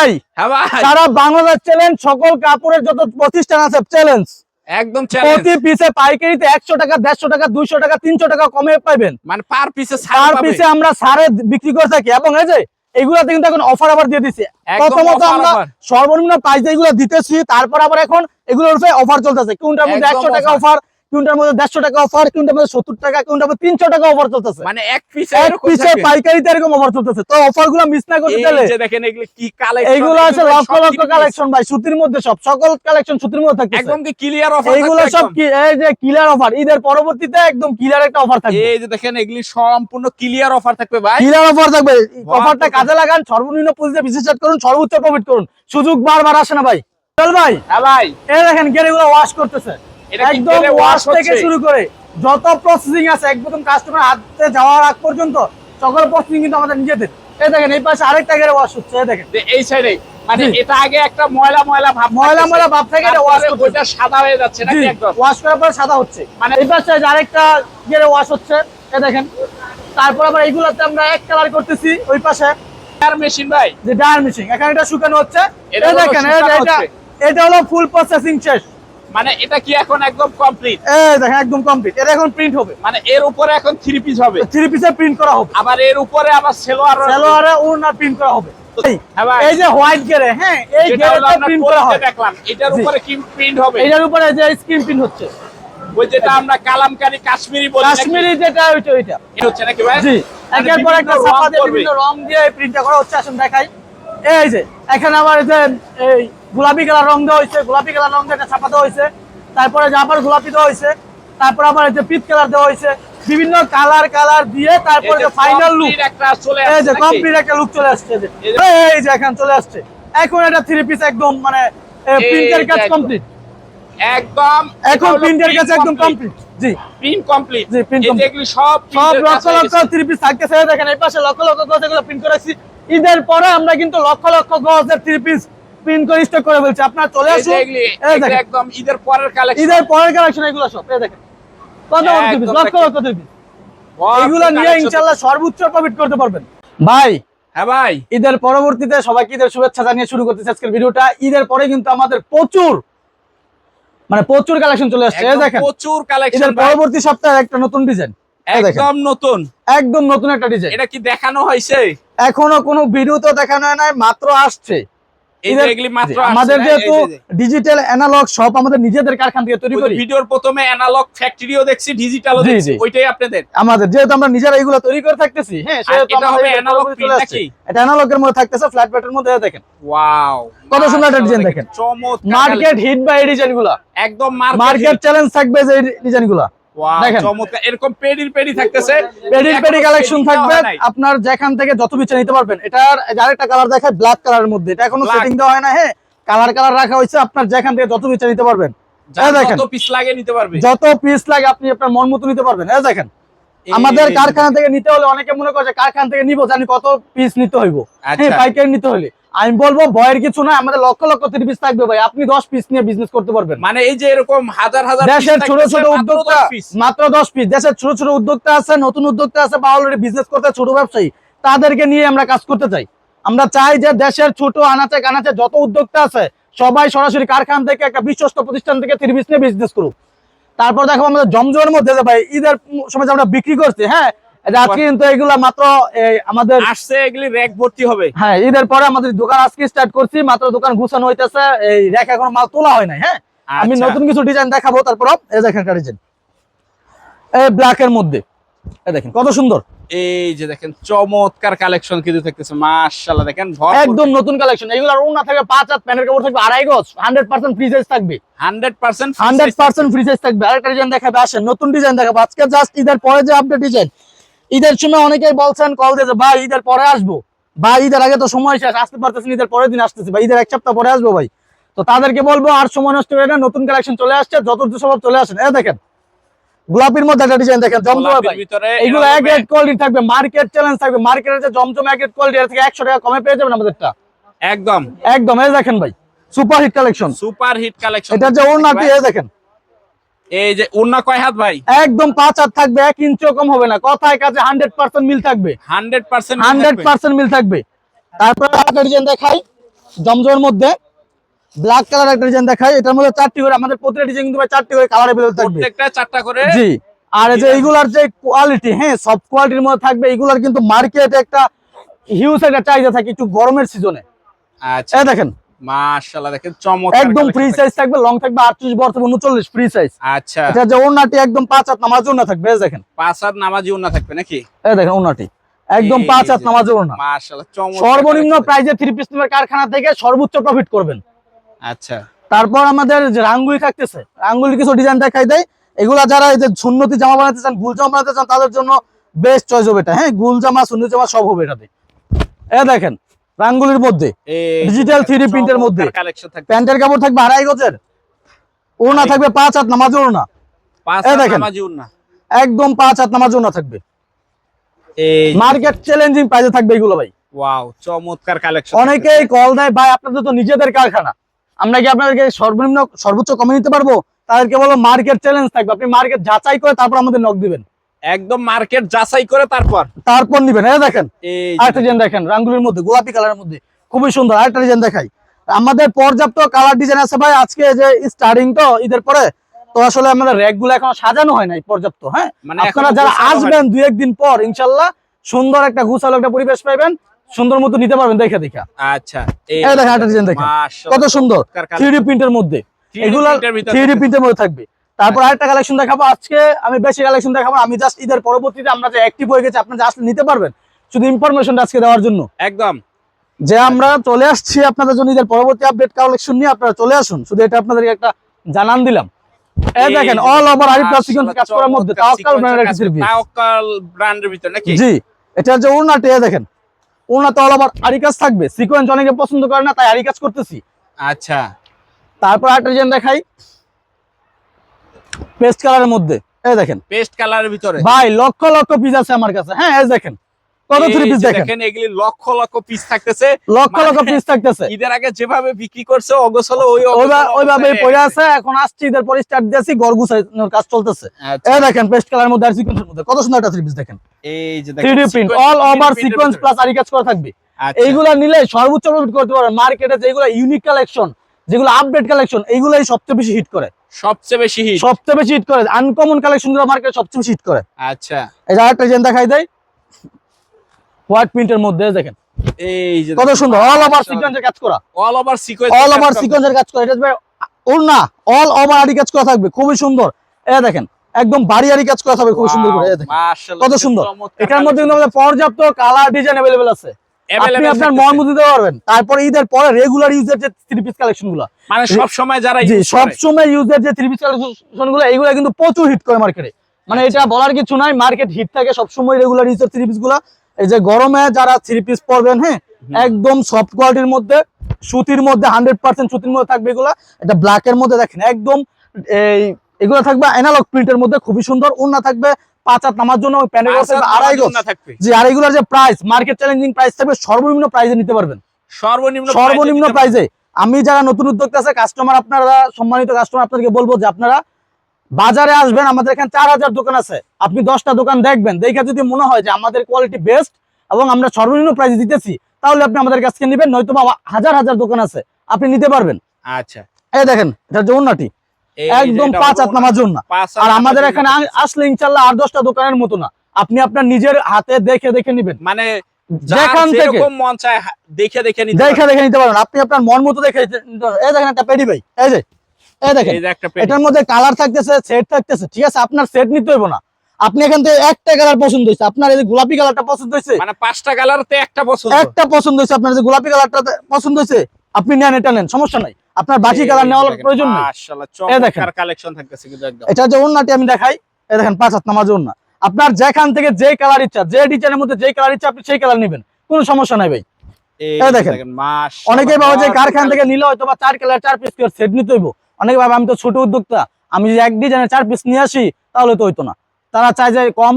ভাই। হ্যাঁ ভাই। সারা বাংলাদেশ চ্যালেঞ্জ সকল কাপড়ের যত প্রতিষ্ঠান আছে চ্যালেঞ্জ একদম প্রতি পিসে পাইকারিতে একশো টাকা দেড়শো টাকা দুইশো টাকা তিনশো টাকা কমে মানে পার পিসে তার পিসে আমরা সারে বিক্রি করে থাকি। এবং এই যে এগুলাতে কিন্তু এখন অফার আবার দিয়ে দিচ্ছি প্রথমত আমরা সর্বনিম্ন প্রাইস এগুলো দিতেছি তারপর আবার এখন এগুলোর উপরে অফার চলতেছে। কোনটার মধ্যে একশো টাকা অফার কোনটার মধ্যে দেড়শো টাকা অফার কোনটার মধ্যে সত্তর টাকা কোনটার মধ্যে তিনশো টাকা অফার চলতেছে। মানে এক পিসে এক পিসে পাইকারিতে এরকম অফার চলতেছে। তো অফারগুলো মিস না করতে চাইলে দেখেন এগুলো কি কালেকশন এইগুলো আছে লক্ষ লক্ষ কালেকশন ভাই সুতির মধ্যে সব সকল কালেকশন সুতির মধ্যে থাকতেছে। একদম কি ক্লিয়ার অফার এইগুলো সব কি এই যে কিলার অফার ঈদের পরবর্তীতে একদম একটা অফার থাকবে। এই যে দেখেন এগুলি সম্পূর্ণ ক্লিয়ার অফার থাকবে ভাই। অফার থাকবে। অফারটা কাজে লাগান সর্বনিম্ন পুঁজিতে বিশেষ করুন সর্বোচ্চ প্রফিট করুন। সুযোগ বারবার আসে না ভাই। চল ভাই। হ্যাঁ ভাই। এই দেখেন ওয়াশ করতেছে। একদম ওয়াশ থেকে? শুরু করে যত প্রসেসিং আছে একদম কাস্টমার হাতে যাওয়ার আগ পর্যন্ত সকল প্রসেসিং কিন্তু আমাদের নিজেদের। এই দেখেন এই পাশে আরেকটা ওয়াশ হচ্ছে এই দেখেন। এই সাইডে মানে এটা আগে একটা ময়লা ময়লা ভাব ময়লা ময়লা ভাব থেকে এটা wash তারপরে সাদা হয়ে যাচ্ছে নাকি একদম? ওয়াশ করার পর সাদা হচ্ছে। মানে এই পাশে আরেকটা গেরে ওয়াশ হচ্ছে এই দেখেন। তারপর আবার এইগুলাতে আমরা এক কালার করতেছি ওই পাশে। আর মেশিন ভাই। যে ডায়ার মেশিন এখানে এটা শুকানো হচ্ছে। এটা দেখেন এই যে শুকানো এটা হচ্ছে। এটা হলো ফুল প্রসেসিং শেষ। মানে এটা কি এখন একদম কমপ্লিট এই দেখেন একদম কমপ্লিট এটা এখন প্রিন্ট হবে। মানে এর উপরে এখন থ্রি পিস হবে। থ্রি পিসে প্রিন্ট করা হবে। আবার এর উপরে আবার সেলোয়ার সালোয়ারে ওড়না প্রিন্ট করা হবে। এই, হ্যাঁ। এই যে হোয়াইট গেরে হ্যাঁ এই গেরেটা প্রিন্ট করা হয়। দেখলাম। এটার উপরে কি প্রিন্ট হবে? এটার উপরে যে স্ক্রিন প্রিন্ট হচ্ছে। ওই যেটা আমরা কালামকারি কাশ্মীরি বলি? কাশ্মীরি যেটা ওইটা ওইটা। এটা হচ্ছে নাকি ভাই? জি। মানে একের পর একটা ছাপা দিয়ে। বিভিন্ন রং দিয়ে প্রিন্টটা করা হচ্ছে। আসুন দেখাই। এই যে এখানে আবার এই যে এই গোলাপি কালার রং দেওয়া হয়েছে গোলাপি কালার রং দিয়ে ছাপা দেওয়া হয়েছে তারপরে যে আবার গোলাপি দেওয়া হয়েছে তারপর আবার এই যে পিট কালার দেওয়া হয়েছে বিভিন্ন কালার কালার দিয়ে তারপরে যে ফাইনাল লুক একটা এই যে কমপ্লিট একটা লুক চলে আসছে এই যে। এখন চলে আসছে। এখন এটা থ্রি পিস একদম মানে প্রিন্টের কাজ কমপ্লিট একদম এখন প্রিন্টের কাজ একদম কমপ্লিট জি। প্রিন্ট কমপ্লিট জি, complete। এগুলি সব সব লক্ষ লক্ষ থ্রি পিস থাকতেছে। দেখেন এই পাশে লক্ষ লক্ষ প্রিন্ট করেছি ঈদের পরে আমরা কিন্তু লক্ষ লক্ষ গজের থ্রি পিস প্রিন্ট করে স্টক করে ফেলছি। আপনারা চলে আসুন। একদম ঈদের পরের কালেকশন ঈদের পরের কালেকশন এগুলো সব। এই দেখেন। কত piece lakh lakh three piece এগুলো নিয়ে ইনশাল্লাহ সর্বোচ্চ প্রফিট করতে পারবেন। ভাই হ্যাঁ ভাই। ঈদের পরবর্তীতে সবাইকে ঈদের শুভেচ্ছা জানিয়ে শুরু করতেছি আজকের ভিডিওটা। ঈদের পরে কিন্তু আমাদের প্রচুর মানে প্রচুর কালেকশন চলে আসছে। এই দেখেন প্রচুর কালেকশন পরবর্তী সপ্তাহে একটা নতুন ডিজাইন একদম নতুন। একদম নতুন একটা ডিজাইন এটা কি দেখানো হয়েছে? এখনও কোনো ভিডিও তো দেখানো হয় নাই মাত্র আসছে। আমাদের যেহেতু ডিজিটাল অ্যানালগ সব আমাদের নিজেদের কারখানা থেকে তৈরি করি। ভিডিওর প্রথমে অ্যানালগ ফ্যাক্টরিও দেখছি ডিজিটালও জি, দেখছি জি। ওইটাই আপনাদের। আমাদের যেহেতু আমরা নিজেরা এগুলো তৈরি করে থাকতেছি হ্যাঁ সেহেতু আমাদের? এটা অ্যানালগের মধ্যে থাকতেছে ফ্ল্যাট মধ্যে এই দেখেন। ওয়াও কত সুন্দর একটা design দেখেন। মার্কেট হিট একদম মার্কেট চ্যালেঞ্জ থাকবে যে এরকম পেডির পেডি থাকতেছে। পেডির পেডি কালেকশন থাকবে। দেওয়া হয় নাই। আপনার যেখান থেকে যত বিচে নিতে পারবেন এটার আরেকটা কালার দেখায় ব্ল্যাক কালারের মধ্যে। এটা এখনও সেটিং দেওয়া হয় না হ্যাঁ? কালার কালার রাখা হয়েছে আপনার যেখান থেকে যত বিচে নিতে পারবেন। যত পিস লাগে নিতে পারবে। যত পিস লাগে আপনি আপনার মন মতো নিতে পারবেন। এই দেখেন। আমাদের কারখানা থেকে নিতে হলে অনেকে মনে করে কারখানা থেকে নিবো জানি কত পিস নিতে হইব। হ্যাঁ আচ্ছা। পাইকারি নিতে হলে আমি বলব ভয়ের কিছু না আমাদের লক্ষ লক্ষ তিরিশ পিস থাকবে ভাই। আপনি দশ পিস নিয়ে বিজনেস করতে পারবেন। মানে এই যে এরকম হাজার হাজার দেশের ছোট ছোট উদ্যোক্তা মাত্র দশ পিস দেশের ছোট ছোট উদ্যোক্তা আছে নতুন উদ্যোক্তা আছে বা অলরেডি বিজনেস করতে ছোট ব্যবসায়ী তাদেরকে নিয়ে আমরা কাজ করতে চাই। আমরা চাই যে দেশের ছোট আনাচে কানাচে যত উদ্যোক্তা আছে সবাই সরাসরি কারখানা থেকে একটা বিশ্বস্ত প্রতিষ্ঠান থেকে থ্রি পিস নিয়ে বিজনেস করুক। তারপর দেখো আমাদের জমজমের মধ্যে যে ভাই ঈদের সময় আমরা বিক্রি করছি হ্যাঁ আজকে কিন্তু এগুলা মাত্র আমাদের আসছে এগুলি র্যাক ভর্তি হবে। হ্যাঁ ঈদের পরে আমাদের দোকান আজকে স্টার্ট করছি মাত্র দোকান গুছানো হইতেছে এই রেখ এখন মাল তোলা হয় নাই হ্যাঁ? আমি আচ্ছা। নতুন কিছু ডিজাইন দেখাবো তারপর এই দেখেন ডিজাইন এই ব্ল্যাক এর মধ্যে। এই দেখেন কত সুন্দর। এই যে দেখেন চমৎকার কালেকশন কিন্তু থাকতেছে মাশাআল্লাহ দেখেন একদম নতুন কালেকশন এগুলো ওনা থাকবে পাঁচ হাত প্যানের কাপড় থাকবে আড়াই গজ হান্ড্রেড পার্সেন্ট ফ্রি সাইজ থাকবে। 100% হান্ড্রেড পার্সেন্ট ফ্রি সাইজ থাকবে আরেকটা ডিজাইন দেখাবে আসেন নতুন ডিজাইন দেখাবো। আজকে জাস্ট পরে যে আপডেট ডিজাইন ঈদের সময় অনেকেই বলছেন কল দিয়েছে ভাই ঈদের পরে আসব। বা ঈদের আগে তো সময় শেষ আসতে পারতেছেন ঈদের পরের দিন আসতেছে। বা ঈদের এক সপ্তাহ পরে আসব ভাই। তো তাদেরকে বলব আর সময় নষ্ট করে না নতুন কালেকশন চলে আসছে যত সম্ভব চলে আসেন। এ দেখেন গোলাপির মধ্যে একটা ডিজাইন দেখেন জমজমে ভাই। এরকম এক রেট কোয়ালিটি থাকবে মার্কেট চ্যালেঞ্জ থাকবে। মার্কেটের যে জমজম এক রেট কোয়ালিটি থেকে একশো টাকা কমে পেয়ে যাবেন আমাদেরটা। একদম। একদম এই দেখেন ভাই super hit collection super hit collection এটা যে ওড়নাটি এই দেখেন। এই যে উন্না কয় হাত ভাই একদম পাঁচ হাত থাকবে এক ইঞ্চিও কম হবে না কথায় কাছে হান্ড্রেড পার্সেন্ট মিল থাকবে 100% হান্ড্রেড পার্সেন্ট মিল থাকবে তারপরে আরেকটা ডিজাইন দেখাই জমজমের মধ্যে ব্ল্যাক কালার একটা ডিজাইন দেখাই এটার মধ্যে চারটি করে আমাদের প্রতিটা ডিজাইন কিন্তু ভাই চারটি করে কালার अवेलेबल থাকবে প্রত্যেকটা চারটা করে জি আর এই যে ঠিক আছে। এইগুলার যে কোয়ালিটি হ্যাঁ সফট কোয়ালিটির মধ্যে থাকবে এইগুলার কিন্তু মার্কেটে একটা হিউজ একটা চাহিদা থাকে একটু গরমের সিজনে আচ্ছা এই দেখেন মাশাআল্লাহ দেখেন চমৎকার একদম ফ্রি সাইজ থাকবে লং থাকবে আটত্রিশ বড় থাকবে উনচল্লিশ ফ্রি সাইজ আচ্ছা। এটা যে ওনাটি একদম পাঁচ হাত নামাজ ওনা থাকবে দেখেন। পাঁচ হাত নামাজি উন্না থাকবে নাকি? এই দেখেন ওনাটি একদম পাঁচ হাত নামাজ ওনা মাশাআল্লাহ চমৎকার সর্বনিম্ন প্রাইজে থ্রি পিস কারখানা থেকে সর্বোচ্চ প্রফিট করবেন। আচ্ছা। তারপর আমাদের যে রাঙ্গুলি থাকতেছে রাঙ্গুলি কিছু ডিজাইন দেখাই দেয় এগুলা যারা এই যে সুন্নতি জামা বানাতে চান গুল জামা বানাতে চান তাদের জন্য বেস্ট চয়েস হবে এটা। হ্যাঁ গুল জামা সুন্নতি জামা সব হবে এটাতে। এ দেখেন রাঙ্গুলির মধ্যে Digital 3D print মধ্যে। প্যান্টের কাপড় থাকবে আড়াই গজের ওনা থাকবে পাঁচ হাত নামাজ হাত দেখেন। একদম পাঁচ হাত নামাজ ওনা থাকবে। মার্কেট চ্যালেঞ্জিং প্রাইসে থাকবে এগুলো ভাই। ওয়াও চমৎকার কালেকশন অনেকেই কল দেয় ভাই আপনাদের তো নিজেদের কারখানা। আমরা কি আপনাদেরকে সর্বনিম্ন সর্বোচ্চ কমে নিতে পারব? তাদেরকে বলব মার্কেট চ্যালেঞ্জ থাকবে। আপনি মার্কেট যাচাই করে তারপর আমাদের নক দিবেন। একদম মার্কেট যাচাই করে তারপর। তারপর নিবেন। এই দেখেন আরেকটা ডিজাইন দেখেন। রাঙ্গুলির মধ্যে গোলাপি কালারের মধ্যে। খুবই সুন্দর আরেকটা ডিজাইন দেখাই। আমাদের পর্যাপ্ত কালার ডিজাইন আছে ভাই আজকে যে স্টার্টিং তো ঈদের পরে। তো আসলে আমাদের র্যাকগুলো এখন সাজানো হয় নাই পর্যাপ্ত হ্যাঁ? মানে আপনারা যারা আসবেন দুই একদিন পর ইনশাল্লাহ সুন্দর একটা গুছালো একটা পরিবেশ পাইবেন। সুন্দর মতো নিতে পারবেন দেখে দেখে। আচ্ছা এই দেখেন একটা ডিজাইন দেখেন। কত সুন্দর থ্রি প্রিন্টের মধ্যে। এগুলো থ্রি প্রিন্টের মধ্যে থাকবে। তারপর আরেকটা কালেকশন দেখাবো। আজকে আমি বেশি কালেকশন দেখাবো আমি জাস্ট ঈদের পরবর্তীতে আমরা যে অ্যাক্টিভ হয়ে গেছে আপনি জাস্ট নিতে পারবেন। শুধু ইনফরমেশনটা আজকে দেওয়ার জন্য। একদম। যে আমরা চলে আসছি আপনাদের জন্য ঈদের পরবর্তী আপডেট কালেকশন নিয়ে আপনারা চলে আসুন। শুধু এটা আপনাদেরকে একটা জানান দিলাম। এই দেখেন অল ওভার আরিফ কাজ করার মধ্যে তাওয়াক্কাল ব্র্যান্ডের তাওয়াক্কাল ব্র্যান্ডের ভিতর নাকি? জি এটা যে দেখেন। অল ওভার আরি কাজ থাকবে। সিকোয়েন্স অনেকে পছন্দ করে না তাই আরি কাজ করতেছি। আচ্ছা। তারপর আরেকটা ডিজাইন দেখাই। পেস্ট কালারের মধ্যে। এই দেখেন। পেস্ট কালারের ভিতরে। ভাই লক্ষ লক্ষ পিস আছে আমার কাছে। হ্যাঁ এই দেখেন। কত থ্রি পিস দেখেন। দেখেন এগুলি লক্ষ লক্ষ পিস থাকতেছে। লক্ষ লক্ষ মানে- পিস থাকতেছে। ঈদের আগে যেভাবে বিক্রি করছে অগোছলো ওই ওইভাবে ওইভাবে পড়ে আছে এখন আসছি ঈদের পরে স্টার্ট দিয়েছি কাজ চলতেছে। আচ্ছা, এই দেখেন পেস্ট কালার মধ্যে আর সিকোয়েন্সের মধ্যে। কত সুন্দর একটা থ্রি পিস দেখেন। এই যে three D print all over sequence plus আরি কাজ করা থাকবে। আচ্ছা, এইগুলা নিলে সর্বোচ্চ প্রফিট করতে পারবে মার্কেটে যেগুলো ইউনিক কালেকশন যেগুলো আপডেট কালেকশন এইগুলাই সবচেয়ে বেশি হিট করে। সবচেয়ে বেশি হিট সবচেয়ে বেশি হিট করে আনকমন কালেকশন গুলো মার্কেটে সবচেয়ে বেশি হিট করে আচ্ছা এই যে আরেকটা ডিজাইন দেখাই দেয় হোয়াইট প্রিন্টের মধ্যে দেখেন এই যে কত সুন্দর অল ওভার সিকোয়েন্সের কাজ করা all over sequence all over সিকোয়েন্সের কাজ করা এটা ভাই ওর না অল ওভার আরি কাজ করা থাকবে খুবই সুন্দর এ দেখেন একদম বাড়ি আরি কাজ করা থাকবে খুবই সুন্দর করে এই দেখেন কত সুন্দর এটার মধ্যে কিন্তু আমাদের পর্যাপ্ত কালার ডিজাইন अवेलेबल আছে আপনি আপনার মন মতো দিতে পারবেন। তারপরে ঈদের পরে রেগুলার ইউজের যে থ্রি পিস কালেকশনগুলো মানে সব সময় যারা জি সব সময় ইউজের যে থ্রি পিস কালেকশনগুলো এগুলো কিন্তু প্রচুর হিট করে মার্কেটে মানে এটা বলার কিছু নাই মার্কেট হিট থাকে সব সময় রেগুলার ইউজের থ্রি পিসগুলো। এই যে গরমে যারা থ্রি পিস পরবেন হ্যাঁ একদম সফট কোয়ালিটির মধ্যে সুতির মধ্যে হান্ড্রেড পার্সেন্ট সুতির মধ্যে থাকবে এগুলা। এটা ব্ল্যাক এর মধ্যে দেখেন একদম এই এগুলো থাকবে অ্যানালগ প্রিন্টের মধ্যে খুবই সুন্দর। ওন্না থাকবে পাঁচ হাত নামার জন্য ওই প্যান্ডেল পাঁচ হাত আড়াই গজ না থাকবে। জি আর এগুলোর যে প্রাইস মার্কেট চ্যালেঞ্জিং প্রাইস থাকবে সর্বনিম্ন প্রাইসে নিতে পারবেন। সর্বনিম্ন সর্বনিম্ন price এ। দিতে প্রাইসে আমি যারা নতুন উদ্যোক্তা আছে কাস্টমার আপনারা সম্মানিত কাস্টমার আপনাদেরকে বলব যে আপনারা বাজারে আসবেন আমাদের এখানে চার হাজার দোকান আছে। আপনি দশটা দোকান দেখবেন দেখে যদি মনে হয় যে আমাদের কোয়ালিটি বেস্ট এবং আমরা সর্বনিম্ন প্রাইসে দিতেছি তাহলে আপনি আমাদের কাছ থেকে নেবেন নয়তো হাজার হাজার দোকান আছে আপনি নিতে পারবেন। আচ্ছা। এই দেখেন এটা যে একদম পাঁচ হাত নামার জন্য। আর আমাদের এখানে আসলে ইনশাল্লাহ আর দশটা দোকানের মতো না। আপনি আপনার নিজের হাতে দেখে দেখে নিবেন। মানে যেখান যেখান থেকে থেকে মন চায় দেখে দেখে নিতে দেখে দেখে নিতে পারবেন। আপনি আপনার মন মতো দেখে এই দেখেন একটা পেডি ভাই। এই যে এই দেখেন। এই যে একটা পেন এটার মধ্যে কালার থাকতেছে সেট থাকতেছে ঠিক আছে? আপনার সেট নিতে হইব না। আপনি এখান থেকে একটা কালার পছন্দ হয়েছে আপনার এই গোলাপি কালারটা পছন্দ হয়েছে মানে পাঁচটা কালারতে একটা পছন্দ। একটা পছন্দ হয়েছে আপনার যে গোলাপি কালারটা পছন্দ হয়েছে আপনি নেন এটা নেন সমস্যা নাই। আপনার বাকি কালার নেওয়ার প্রয়োজন নেই। মাশাআল্লাহ এই দেখেন। চমৎকার কালেকশন থাকতেছে কিন্তু একদম। এটা যে ওন্নাটি আমি দেখাই এই দেখেন পাঁচ হাত নামাজ ওন্না। আপনার যেখান থেকে যে কালার ইচ্ছা যে ডিজাইনের মধ্যে যে কালার ইচ্ছা আপনি সেই কালার নেবেন। কোনো সমস্যা নাই ভাই। এই এই দেখেন। মাশাআল্লাহ ভাবে যে ভরপুর থেকে নিলে হয়তো বা চার কালার চার পিস করে সেট নিতে হইব। অনেকে ভাবে আমি তো ছোট উদ্যোক্তা আমি যদি এক ডিজাইনের চার পিস নিয়ে আসি তাহলে তো হইতো না। তারা চায় যে কম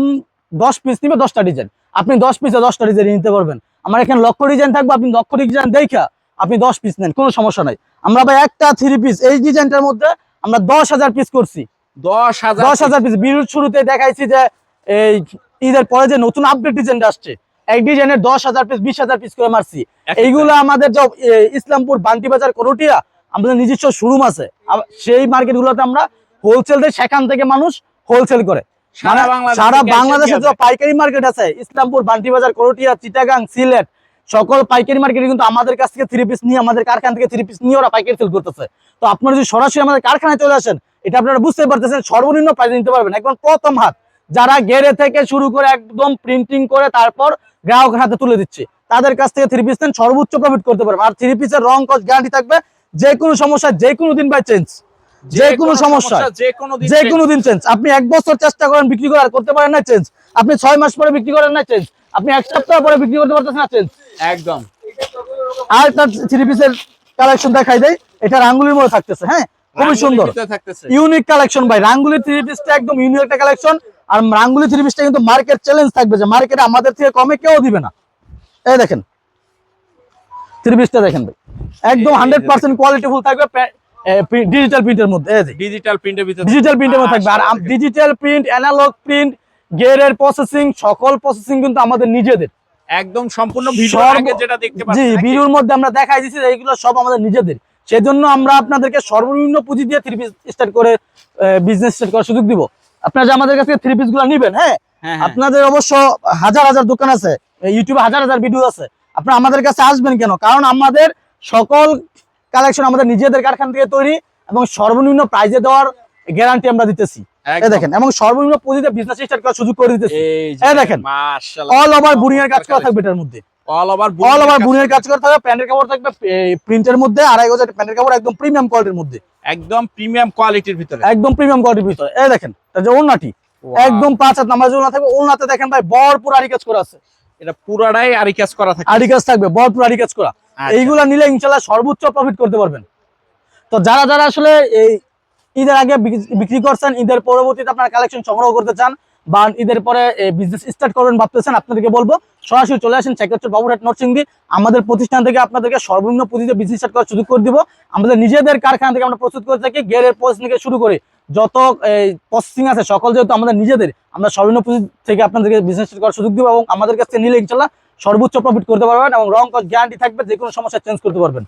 দশ পিস নিবে দশটা ডিজাইন আপনি দশ পিসে দশটা ডিজাইন নিতে পারবেন। আমার এখানে লক্ষ ডিজাইন থাকবে আপনি লক্ষ ডিজাইন দেখা আপনি দশ পিস নেন কোনো সমস্যা নাই। আমরা ভাই একটা থ্রি পিস এই ডিজাইনটার মধ্যে আমরা দশ হাজার পিস করছি। দশ হাজার দশ হাজার পিস বিরুদ্ধ শুরুতে দেখাইছি যে এই ঈদের পরে যে নতুন আপডেট ডিজাইনটা আসছে এক ডিজাইনের দশ হাজার পিস বিশ হাজার পিস করে মারছি। এইগুলো আমাদের যে ইসলামপুর বান্টি বাজার করটিয়া আমাদের নিজস্ব শোরুম আছে। সেই মার্কেট গুলোতে আমরা হোলসেল দেই সেখান থেকে মানুষ হোলসেল করে। সারা মানে সারা বাংলাদেশে যে পাইকারি মার্কেট আছে ইসলামপুর বান্টি বাজার করটিয়া চিটাগাং সিলেট সকল পাইকারি মার্কেটে কিন্তু আমাদের কাছ থেকে থ্রি পিস নিয়ে আমাদের কারখানা থেকে থ্রি পিস নিয়ে ওরা পাইকারি সেল করতেছে। তো আপনারা যদি সরাসরি আমাদের কারখানায় চলে আসেন এটা আপনারা বুঝতে পারতেছেন সর্বনিম্ন প্রাইসে নিতে পারবেন। একদম প্রথম হাত। যারা গেরে থেকে শুরু করে একদম প্রিন্টিং করে তারপর গ্রাহকের হাতে তুলে দিচ্ছে তাদের কাছ থেকে থ্রি পিস নেন সর্বোচ্চ প্রফিট করতে পারবেন। আর থ্রি পিসের রং কস গ্যারান্টি থাকবে যে কোনো সমস্যা যে কোনো দিন বাই চেঞ্জ যে কোনো সমস্যা যে কোনো দিন চেঞ্জ আপনি এক বছর চেষ্টা করেন বিক্রি করার করতে পারেন না চেঞ্জ আপনি ছয় মাস পরে বিক্রি করেন না চেঞ্জ আপনি এক সপ্তাহ পরে বিক্রি করতে পারতেছেন না চেঞ্জ একদম। আর তার থ্রি পিসের কালেকশন দেখাই দেয় এটা রাঙ্গুলির মধ্যে থাকতেছে হ্যাঁ? খুবই সুন্দর। ইউনিক কালেকশন ভাই। রাঙ্গুলি থ্রি পিসটা একদম ইউনিক একটা কালেকশন আর রাঙ্গুলি থ্রি পিসটা কিন্তু মার্কেট চ্যালেঞ্জ থাকবে যে মার্কেটে আমাদের থেকে কমে কেউ দিবে না। এই দেখেন। থ্রি পিসটা দেখেন ভাই। একদম হান্ড্রেড পার্সেন্ট কোয়ালিটি ফুল থাকবে ডিজিটাল প্রিন্টের মধ্যে। ডিজিটাল প্রিন্টের ভিতরে ডিজিটাল প্রিন্টের মধ্যে থাকবে। আর ডিজিটাল প্রিন্ট অ্যানালগ প্রিন্ট গেরের প্রসেসিং সকল প্রসেসিং কিন্তু আমাদের নিজেদের। একদম সম্পূর্ণ যেটা দেখতে জি ভিডিওর মধ্যে আমরা দেখাই দিচ্ছি এইগুলো সব আমাদের নিজেদের। সেজন্য আমরা আপনাদেরকে সর্বনিম্ন পুঁজি দিয়ে থ্রি পিস স্টার্ট করে বিজনেস স্টার্ট করার সুযোগ দিব। আপনারা যে আমাদের কাছ থেকে থ্রি পিসগুলো নিবেন হ্যাঁ? হ্যাঁ হ্যাঁ। আপনাদের অবশ্য হাজার হাজার দোকান আছে ইউটিউবে হাজার হাজার ভিডিও আছে। আপনারা আমাদের কাছে আসবেন কেন? কারণ আমাদের সকল কালেকশন আমাদের নিজেদের কারখানা থেকে তৈরি এবং সর্বনিম্ন প্রাইজে দেওয়ার গ্যারান্টি আমরা দিতেছি। দেখেন এবং সর্বনিম্ন পুঁজিতে বিজনেস স্টার্ট করার সুযোগ করে দিতেছি। এই দেখেন। মাশাআল্লাহ অল ওভার বুনিয়ার কাজ করা থাকবে এটার মধ্যে। অল ওভার অল ওভার বুনের কাজ। করা থাকবে প্যান্টের কাপড় থাকবে প্রিন্টের মধ্যে আড়াই গজের প্যান্টের কাপড় একদম প্রিমিয়াম কোয়ালিটির মধ্যে। একদম প্রিমিয়াম কোয়ালিটির ভিতরে। একদম প্রিমিয়াম কোয়ালিটির ভিতরে। এই দেখেন যে ওলনাটি একদম পাঁচ হাত নামাজ থাকবে। দেখেন ভাই ভরপুর আড়ি কাজ করা আছে। এটা পুরাটাই আরি কাজ করা থাকে। আড়ি কাজ থাকবে ভরপুর আড়ি কাজ করা। আচ্ছা। এইগুলা নিলে ইনশাল্লাহ সর্বোচ্চ প্রফিট করতে পারবেন। তো যারা যারা আসলে এই ঈদের আগে বিক্রি করছেন, ঈদের পরবর্তীতে আপনারা কালেকশন সংগ্রহ করতে চান বা ঈদের পরে বিজনেস স্টার্ট করবেন ভাবতেছেন, আপনাদেরকে বলব, সরাসরি চলে আসেন সেক্রেটারি বাবুরহাট নরসিংদী। আমাদের প্রতিষ্ঠান থেকে আপনাদেরকে সর্বনিম্ন পুঁজিতে বিজনেস স্টার্ট করার সুযোগ করে দিব। আমাদের নিজেদের কারখানা থেকে আমরা প্রস্তুত করে থাকি, গেরের প্রসেসিং থেকে শুরু করে যত প্রসেসিং আছে, সকল যেহেতু আমাদের নিজেদের, আমরা সর্বনিম্ন পুঁজি থেকে আপনাদেরকে বিজনেস স্টার্ট করার সুযোগ দিব এবং আমাদের কাছ নিলে ইনশাল্লাহ সর্বোচ্চ প্রফিট করতে পারবেন এবং রং গ্যারান্টি থাকবে, যে কোনো সমস্যা চেঞ্জ করতে পারবেন।